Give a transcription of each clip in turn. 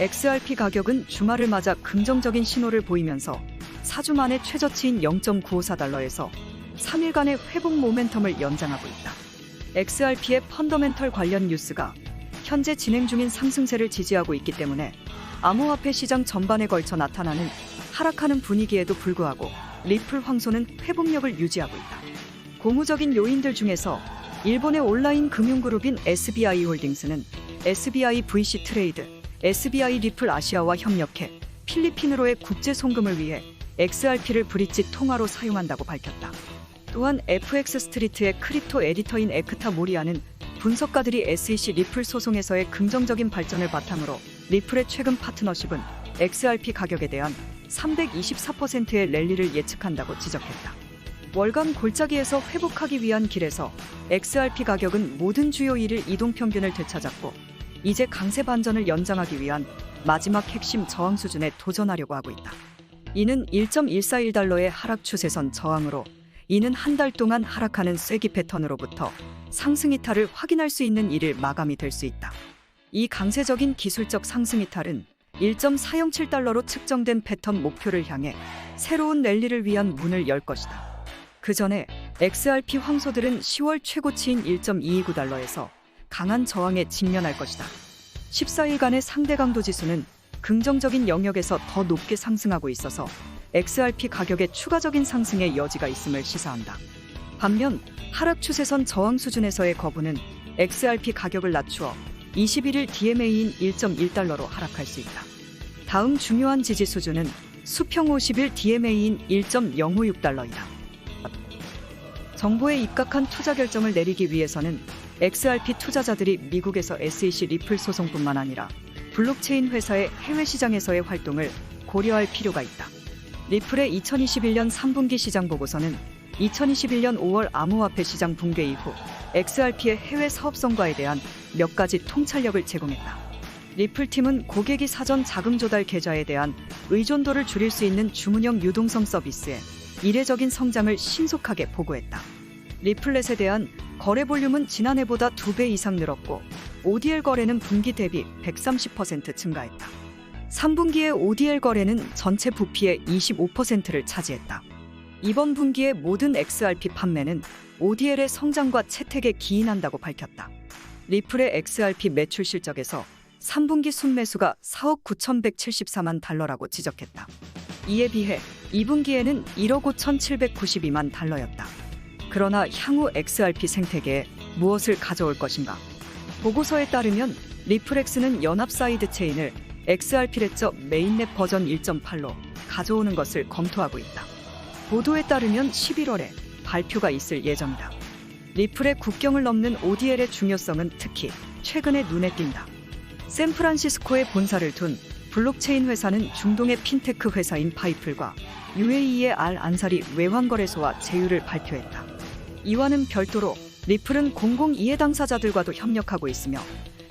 XRP 가격은 주말을 맞아 긍정적인 신호를 보이면서 4주 만에 최저치인 0.954달러에서 3일간의 회복 모멘텀을 연장하고 있다. XRP의 펀더멘털 관련 뉴스가 현재 진행 중인 상승세를 지지하고 있기 때문에 암호화폐 시장 전반에 걸쳐 나타나는 하락하는 분위기에도 불구하고 리플 황소는 회복력을 유지하고 있다. 고무적인 요인들 중에서 일본의 온라인 금융그룹인 SBI 홀딩스는 SBI VC 트레이드, SBI 리플 아시아와 협력해 필리핀으로의 국제 송금을 위해 XRP를 브릿지 통화로 사용한다고 밝혔다. 또한 FX 스트리트의 크립토 에디터인 에크타 모리아는 분석가들이 SEC 리플 소송에서의 긍정적인 발전을 바탕으로 리플의 최근 파트너십은 XRP 가격에 대한 324%의 랠리를 예측한다고 지적했다. 월간 골짜기에서 회복하기 위한 길에서 XRP 가격은 모든 주요 일일 이동 평균을 되찾았고 이제 강세 반전을 연장하기 위한 마지막 핵심 저항 수준에 도전하려고 하고 있다. 이는 1.141달러의 하락 추세선 저항으로 이는 한 달 동안 하락하는 쐐기 패턴으로부터 상승 이탈을 확인할 수 있는 일일 마감이 될 수 있다. 이 강세적인 기술적 상승 이탈은 1.407달러로 측정된 패턴 목표를 향해 새로운 랠리를 위한 문을 열 것이다. 그 전에 XRP 황소들은 10월 최고치인 1.229달러에서 강한 저항에 직면할 것이다. 14일간의 상대 강도 지수는 긍정적인 영역에서 더 높게 상승하고 있어서 XRP 가격의 추가적인 상승의 여지가 있음을 시사한다. 반면 하락 추세선 저항 수준에서의 거부는 XRP 가격을 낮추어 21일 DMA인 1.1달러로 하락할 수 있다. 다음 중요한 지지 수준은 수평 50일 DMA인 1.056달러이다. 정보에 입각한 투자 결정을 내리기 위해서는 XRP 투자자들이 미국에서 SEC 리플 소송뿐만 아니라 블록체인 회사의 해외 시장에서의 활동을 고려할 필요가 있다. 리플의 2021년 3분기 시장 보고서는 2021년 5월 암호화폐 시장 붕괴 이후 XRP의 해외 사업 성과에 대한 몇 가지 통찰력을 제공했다. 리플팀은 고객이 사전 자금 조달 계좌에 대한 의존도를 줄일 수 있는 주문형 유동성 서비스에 이례적인 성장을 신속하게 보고했다. 리플렛에 대한 거래 볼륨은 지난해보다 2배 이상 늘었고 ODL 거래는 분기 대비 130% 증가했다. 3분기의 ODL 거래는 전체 부피의 25%를 차지했다. 이번 분기의 모든 XRP 판매는 ODL의 성장과 채택에 기인한다고 밝혔다. 리플의 XRP 매출 실적에서 3분기 순매수가 4억 9,174만 달러라고 지적했다. 이에 비해 2분기에는 1억 5,792만 달러였다. 그러나 향후 XRP 생태계에 무엇을 가져올 것인가? 보고서에 따르면 리플엑스는 연합 사이드 체인을 XRP-랩저 메인넷 버전 1.8로 가져오는 것을 검토하고 있다. 보도에 따르면 11월에 발표가 있을 예정이다. 리플의 국경을 넘는 ODL의 중요성은 특히 최근에 눈에 띈다. 샌프란시스코에 본사를 둔 블록체인 회사는 중동의 핀테크 회사인 파이플과 UAE의 알 안사리 외환거래소와 제휴를 발표했다. 이와는 별도로 리플은 공공 이해 당사자들과도 협력하고 있으며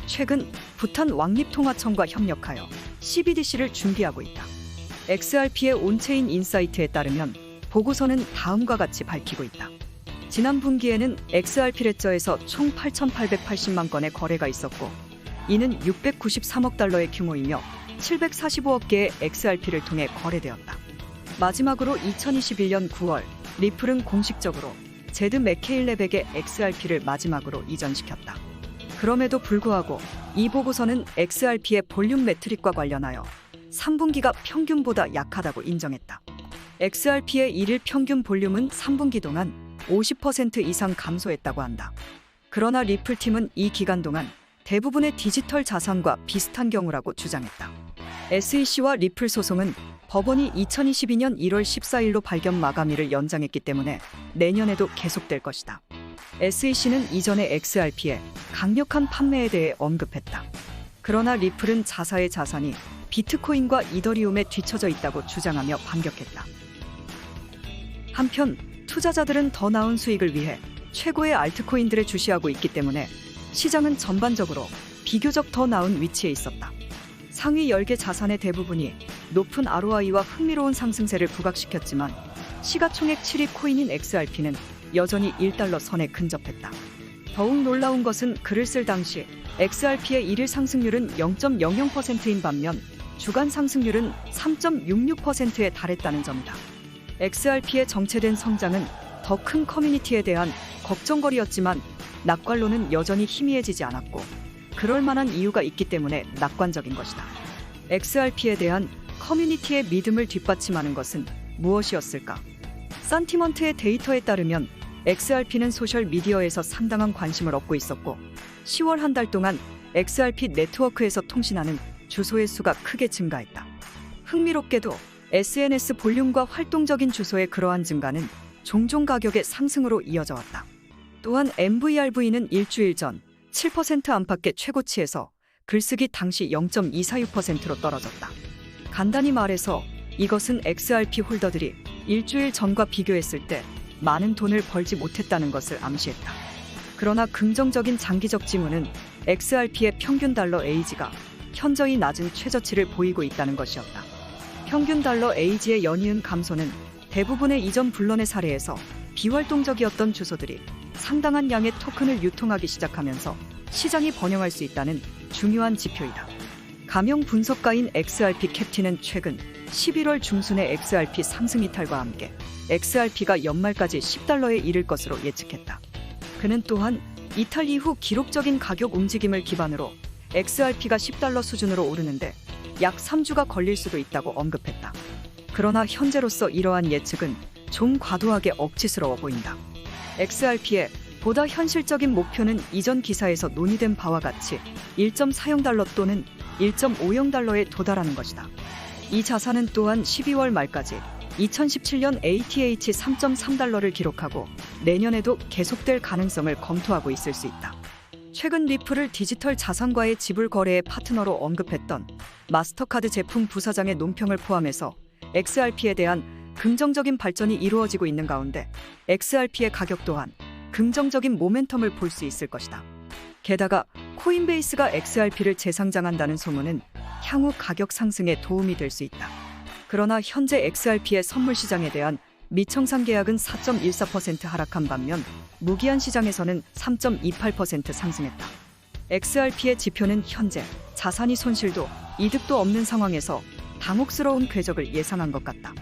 최근 부탄 왕립통화청과 협력하여 CBDC를 준비하고 있다. XRP의 온체인 인사이트에 따르면 보고서는 다음과 같이 밝히고 있다. 지난 분기에는 XRP 레저에서 총 8,880만 건의 거래가 있었고 이는 693억 달러의 규모이며 745억 개의 XRP를 통해 거래되었다. 마지막으로 2021년 9월 리플은 공식적으로 제드 맥케일레백의 XRP를 마지막으로 이전시켰다. 그럼에도 불구하고 이 보고서는 XRP의 볼륨 매트릭과 관련하여 3분기가 평균보다 약하다고 인정했다. XRP의 일일 평균 볼륨은 3분기 동안 50% 이상 감소했다고 한다. 그러나 리플팀은 이 기간 동안 대부분의 디지털 자산과 비슷한 경우라고 주장했다. SEC와 리플 소송은 법원이 2022년 1월 14일로 발견 마감일을 연장했기 때문에 내년에도 계속될 것이다. SEC는 이전에 XRP의 강력한 판매에 대해 언급했다. 그러나 리플은 자사의 자산이 비트코인과 이더리움에 뒤처져 있다고 주장하며 반격했다. 한편 투자자들은 더 나은 수익을 위해 최고의 알트코인들을 주시하고 있기 때문에 시장은 전반적으로 비교적 더 나은 위치에 있었다. 상위 10개 자산의 대부분이 높은 ROI와 흥미로운 상승세를 부각시켰지만 시가총액 7위 코인인 XRP는 여전히 1달러 선에 근접했다. 더욱 놀라운 것은 글을 쓸 당시 XRP의 일일 상승률은 0.00%인 반면 주간 상승률은 3.66%에 달했다는 점이다. XRP의 정체된 성장은 더 큰 커뮤니티에 대한 걱정거리였지만 낙관론은 여전히 희미해지지 않았고 그럴 만한 이유가 있기 때문에 낙관적인 것이다. XRP에 대한 커뮤니티의 믿음을 뒷받침하는 것은 무엇이었을까? 산티먼트의 데이터에 따르면 XRP는 소셜 미디어에서 상당한 관심을 얻고 있었고 10월 한 달 동안 XRP 네트워크에서 통신하는 주소의 수가 크게 증가했다. 흥미롭게도 SNS 볼륨과 활동적인 주소의 그러한 증가는 종종 가격의 상승으로 이어져 왔다. 또한 MVRV는 일주일 전 7% 안팎의 최고치에서 글쓰기 당시 0.246%로 떨어졌다. 간단히 말해서 이것은 XRP 홀더들이 일주일 전과 비교했을 때 많은 돈을 벌지 못했다는 것을 암시했다. 그러나 긍정적인 장기적 지문은 XRP의 평균 달러 에이지가 현저히 낮은 최저치를 보이고 있다는 것이었다. 평균 달러 에이지의 연이은 감소는 대부분의 이전 불론의 사례에서 비활동적이었던 주소들이 상당한 양의 토큰을 유통하기 시작하면서 시장이 번영할 수 있다는 중요한 지표이다. 가명 분석가인 XRP 캡틴은 최근 11월 중순의 XRP 상승 이탈과 함께 XRP가 연말까지 10달러에 이를 것으로 예측했다. 그는 또한 이탈 이후 기록적인 가격 움직임을 기반으로 XRP가 10달러 수준으로 오르는데 약 3주가 걸릴 수도 있다고 언급했다. 그러나 현재로서 이러한 예측은 좀 과도하게 억지스러워 보인다. XRP의 보다 현실적인 목표는 이전 기사에서 논의된 바와 같이 1.40달러 또는 1.50달러에 도달하는 것이다. 이 자산은 또한 12월 말까지 2017년 ATH 3.3달러를 기록하고 내년에도 계속될 가능성을 검토하고 있을 수 있다. 최근 리플을 디지털 자산과의 지불 거래의 파트너로 언급했던 마스터카드 제품 부사장의 논평을 포함해서 XRP에 대한 긍정적인 발전이 이루어지고 있는 가운데 XRP의 가격 또한 긍정적인 모멘텀을 볼 수 있을 것이다. 게다가 코인베이스가 XRP를 재상장한다는 소문은 향후 가격 상승에 도움이 될 수 있다. 그러나 현재 XRP의 선물 시장에 대한 미청산 계약은 4.14% 하락한 반면 무기한 시장에서는 3.28% 상승했다. XRP의 지표는 현재 자산이 손실도 이득도 없는 상황에서 당혹스러운 궤적을 예상한 것 같다.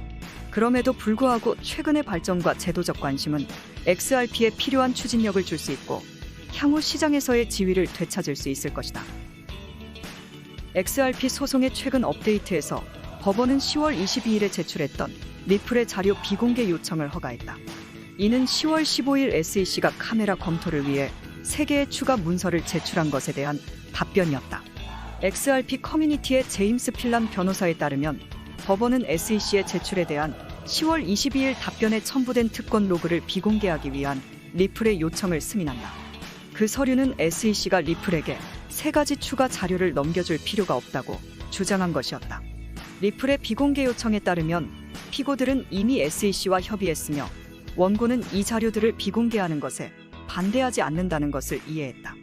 그럼에도 불구하고 최근의 발전과 제도적 관심은 XRP에 필요한 추진력을 줄 수 있고 향후 시장에서의 지위를 되찾을 수 있을 것이다. XRP 소송의 최근 업데이트에서 법원은 10월 22일에 제출했던 리플의 자료 비공개 요청을 허가했다. 이는 10월 15일 SEC가 카메라 검토를 위해 3개의 추가 문서를 제출한 것에 대한 답변이었다. XRP 커뮤니티의 제임스 필람 변호사에 따르면 법원은 SEC의 제출에 대한 10월 22일 답변에 첨부된 특권 로그를 비공개하기 위한 리플의 요청을 승인한다. 그 서류는 SEC가 리플에게 세 가지 추가 자료를 넘겨줄 필요가 없다고 주장한 것이었다. 리플의 비공개 요청에 따르면 피고들은 이미 SEC와 협의했으며 원고는 이 자료들을 비공개하는 것에 반대하지 않는다는 것을 이해했다.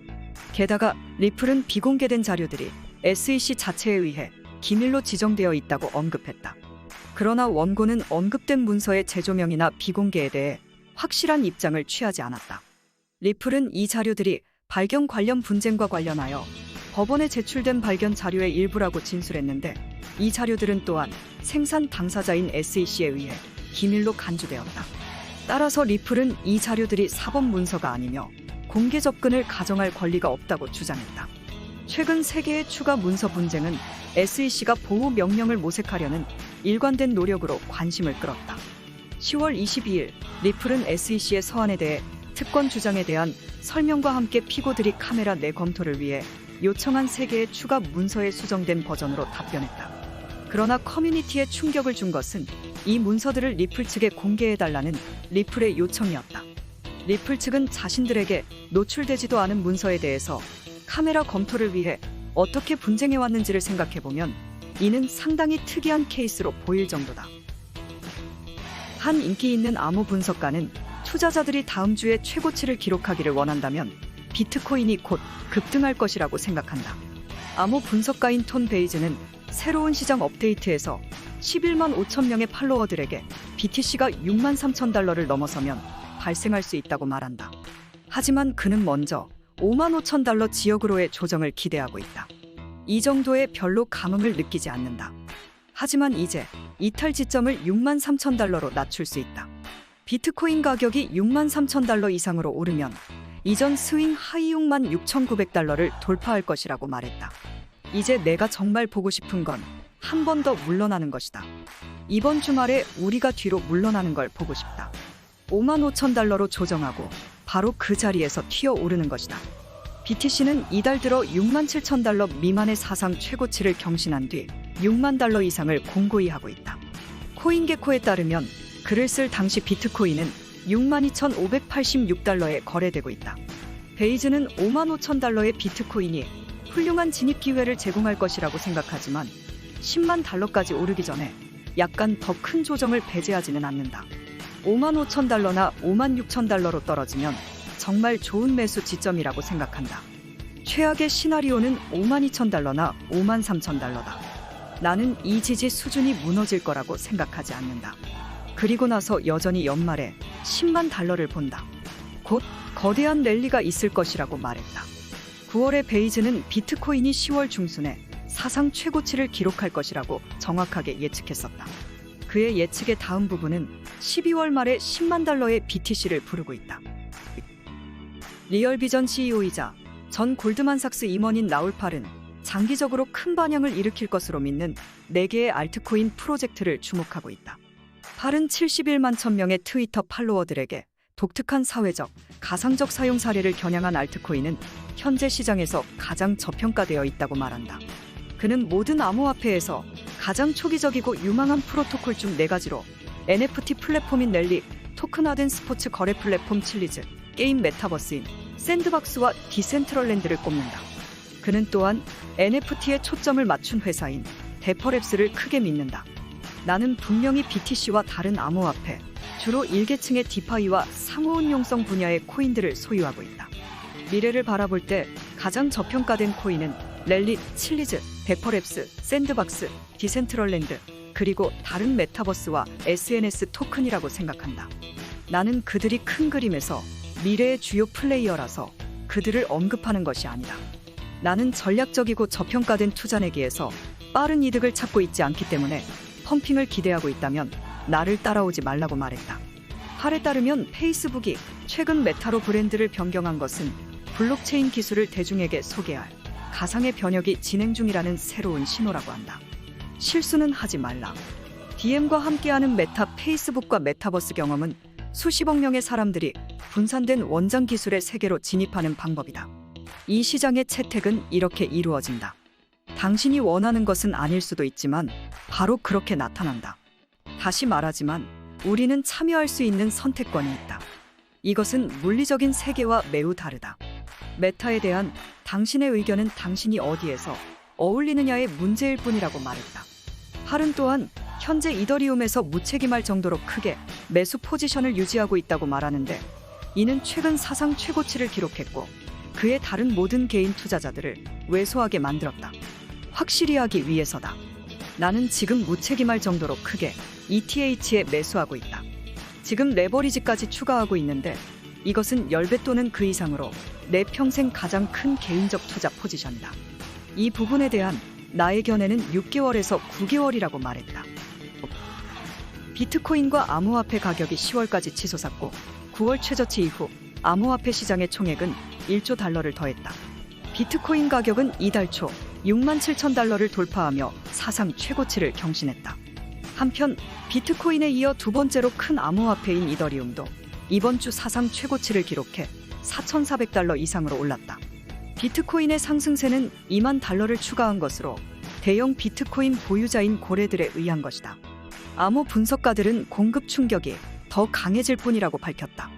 게다가 리플은 비공개된 자료들이 SEC 자체에 의해 기밀로 지정되어 있다고 언급했다. 그러나 원고는 언급된 문서의 재조명이나 비공개에 대해 확실한 입장을 취하지 않았다. 리플은 이 자료들이 발견 관련 분쟁과 관련하여 법원에 제출된 발견 자료의 일부라고 진술했는데 이 자료들은 또한 생산 당사자인 SEC에 의해 기밀로 간주되었다. 따라서 리플은 이 자료들이 사법 문서가 아니며 공개 접근을 가정할 권리가 없다고 주장했다. 최근 세계의 추가 문서 분쟁은 SEC가 보호 명령을 모색하려는 일관된 노력으로 관심을 끌었다. 10월 22일 리플은 SEC의 서한에 대해 특권 주장에 대한 설명과 함께 피고들이 카메라 내 검토를 위해 요청한 세 개의 추가 문서에 수정된 버전으로 답변했다. 그러나 커뮤니티에 충격을 준 것은 이 문서들을 리플 측에 공개해달라는 리플의 요청이었다. 리플 측은 자신들에게 노출되지도 않은 문서에 대해서 카메라 검토를 위해 어떻게 분쟁해 왔는지를 생각해 보면 이는 상당히 특이한 케이스로 보일 정도다. 한 인기 있는 암호 분석가는 투자자들이 다음 주에 최고치를 기록하기를 원한다면 비트코인이 곧 급등할 것이라고 생각한다. 암호 분석가인 톤 베이즈는 새로운 시장 업데이트에서 11만 5천 명의 팔로워들에게 BTC가 6만 3천 달러를 넘어서면 발생할 수 있다고 말한다. 하지만 그는 먼저 5만 5천 달러 지역으로의 조정을 기대하고 있다. 이 정도에 별로 감흥을 느끼지 않는다. 하지만 이제 이탈 지점을 6만 3천 달러로 낮출 수 있다. 비트코인 가격이 6만 3천 달러 이상으로 오르면 이전 스윙 하이 6만 6,900달러를 돌파할 것이라고 말했다. 이제 내가 정말 보고 싶은 건 한 번 더 물러나는 것이다. 이번 주말에 우리가 뒤로 물러나는 걸 보고 싶다. 5만 5천 달러로 조정하고 바로 그 자리에서 튀어 오르는 것이다. BTC는 이달 들어 6만 7천 달러 미만의 사상 최고치를 경신한 뒤 6만 달러 이상을 공고히 하고 있다. 코인게코에 따르면 글을 쓸 당시 비트코인은 6만 2,586달러에 거래되고 있다. 베이즈는 5만 5천 달러의 비트코인이 훌륭한 진입 기회를 제공할 것이라고 생각하지만 10만 달러까지 오르기 전에 약간 더 큰 조정을 배제하지는 않는다. 5만 5천 달러나 5만 6천 달러로 떨어지면 정말 좋은 매수 지점이라고 생각한다. 최악의 시나리오는 5만 2천 달러나 5만 3천 달러다. 나는 이 지지 수준이 무너질 거라고 생각하지 않는다. 그리고 나서 여전히 연말에 10만 달러를 본다. 곧 거대한 랠리가 있을 것이라고 말했다. 9월에 베이즈는 비트코인이 10월 중순에 사상 최고치를 기록할 것이라고 정확하게 예측했었다. 그의 예측의 다음 부분은 12월 말에 10만 달러의 BTC를 부르고 있다. 리얼비전 CEO이자 전 골드만삭스 임원인 라울팔은 장기적으로 큰 반향을 일으킬 것으로 믿는 4개의 알트코인 프로젝트를 주목하고 있다. 팔은 71만 천 명의 트위터 팔로워들에게 독특한 사회적, 가상적 사용 사례를 겨냥한 알트코인은 현재 시장에서 가장 저평가되어 있다고 말한다. 그는 모든 암호화폐에서 가장 초기적이고 유망한 프로토콜 중 네 가지로 NFT 플랫폼인 넬리, 토큰화된 스포츠 거래 플랫폼 칠리즈, 게임 메타버스인 샌드박스와 디센트럴랜드를 꼽는다. 그는 또한 NFT에 초점을 맞춘 회사인 데퍼랩스를 크게 믿는다. 나는 분명히 BTC와 다른 암호화폐, 주로 일계층의 디파이와 상호응용성 분야의 코인들을 소유하고 있다. 미래를 바라볼 때 가장 저평가된 코인은 랠리, 칠리즈, 데퍼랩스, 샌드박스, 디센트럴랜드, 그리고 다른 메타버스와 SNS 토큰이라고 생각한다. 나는 그들이 큰 그림에서 미래의 주요 플레이어라서 그들을 언급하는 것이 아니다. 나는 전략적이고 저평가된 투자 내기에서 빠른 이득을 찾고 있지 않기 때문에 펌핑을 기대하고 있다면 나를 따라오지 말라고 말했다. 팔에 따르면 페이스북이 최근 메타로 브랜드를 변경한 것은 블록체인 기술을 대중에게 소개할 가상의 변혁이 진행 중이라는 새로운 신호라고 한다. 실수는 하지 말라. DM과 함께하는 메타 페이스북과 메타버스 경험은 수십억 명의 사람들이 분산된 원장 기술의 세계로 진입하는 방법이다. 이 시장의 채택은 이렇게 이루어진다. 당신이 원하는 것은 아닐 수도 있지만 바로 그렇게 나타난다. 다시 말하지만 우리는 참여할 수 있는 선택권이 있다. 이것은 물리적인 세계와 매우 다르다. 메타에 대한 당신의 의견은 당신이 어디에서 어울리느냐의 문제일 뿐이라고 말했다. 팔은 또한 현재 이더리움에서 무책임할 정도로 크게 매수 포지션을 유지하고 있다고 말하는데 이는 최근 사상 최고치를 기록했고 그의 다른 모든 개인 투자자들을 왜소하게 만들었다. 확실히 하기 위해서다. 나는 지금 무책임할 정도로 크게 ETH에 매수하고 있다. 지금 레버리지까지 추가하고 있는데 이것은 10배 또는 그 이상으로 내 평생 가장 큰 개인적 투자 포지션이다. 이 부분에 대한 나의 견해는 6개월에서 9개월이라고 말했다. 비트코인과 암호화폐 가격이 10월까지 치솟았고 9월 최저치 이후 암호화폐 시장의 총액은 1조 달러를 더했다. 비트코인 가격은 이달 초 6만 7천 달러를 돌파하며 사상 최고치를 경신했다. 한편 비트코인에 이어 두 번째로 큰 암호화폐인 이더리움도 이번 주 사상 최고치를 기록해 4,400달러 이상으로 올랐다. 비트코인의 상승세는 2만 달러를 추가한 것으로 대형 비트코인 보유자인 고래들에 의한 것이다. 암호 분석가들은 공급 충격이 더 강해질 뿐이라고 밝혔다.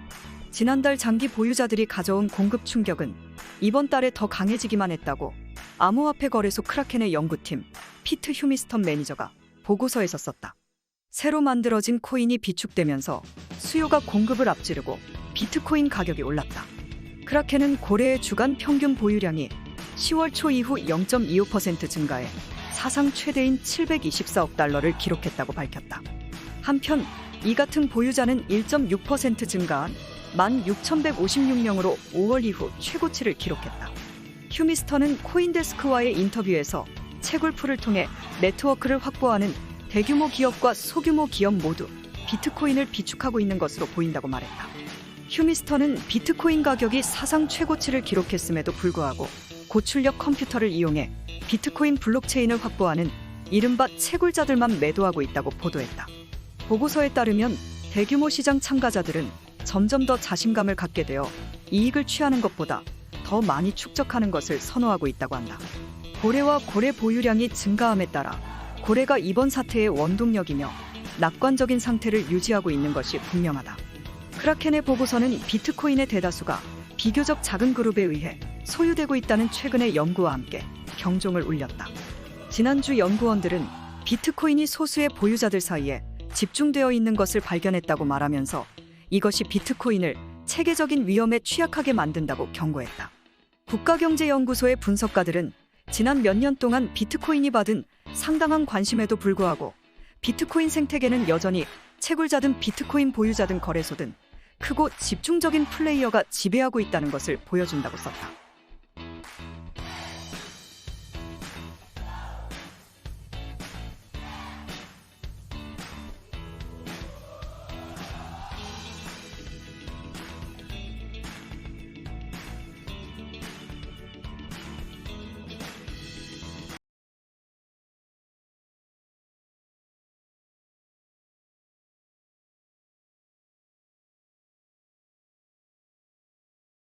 지난달 장기 보유자들이 가져온 공급 충격은 이번 달에 더 강해지기만 했다고 암호화폐 거래소 크라켄의 연구팀 피트 휴미스턴 매니저가 보고서에서 썼다. 새로 만들어진 코인이 비축되면서 수요가 공급을 앞지르고 비트코인 가격이 올랐다. 크라켄은 고래의 주간 평균 보유량이 10월 초 이후 0.25% 증가해 사상 최대인 724억 달러를 기록했다고 밝혔다. 한편 이 같은 보유자는 1.6% 증가한 16,156명으로 5월 이후 최고치를 기록했다. 휴미스터는 코인데스크와의 인터뷰에서 채굴풀을 통해 네트워크를 확보하는 대규모 기업과 소규모 기업 모두 비트코인을 비축하고 있는 것으로 보인다고 말했다. 휴미스터는 비트코인 가격이 사상 최고치를 기록했음에도 불구하고 고출력 컴퓨터를 이용해 비트코인 블록체인을 확보하는 이른바 채굴자들만 매도하고 있다고 보도했다. 보고서에 따르면 대규모 시장 참가자들은 점점 더 자신감을 갖게 되어 이익을 취하는 것보다 더 많이 축적하는 것을 선호하고 있다고 한다. 고래와 고래 보유량이 증가함에 따라 고래가 이번 사태의 원동력이며 낙관적인 상태를 유지하고 있는 것이 분명하다. 크라켄의 보고서는 비트코인의 대다수가 비교적 작은 그룹에 의해 소유되고 있다는 최근의 연구와 함께 경종을 울렸다. 지난주 연구원들은 비트코인이 소수의 보유자들 사이에 집중되어 있는 것을 발견했다고 말하면서 이것이 비트코인을 체계적인 위험에 취약하게 만든다고 경고했다. 국가경제연구소의 분석가들은 지난 몇 년 동안 비트코인이 받은 상당한 관심에도 불구하고 비트코인 생태계는 여전히 채굴자든 비트코인 보유자든 거래소든 크고 집중적인 플레이어가 지배하고 있다는 것을 보여준다고 썼다.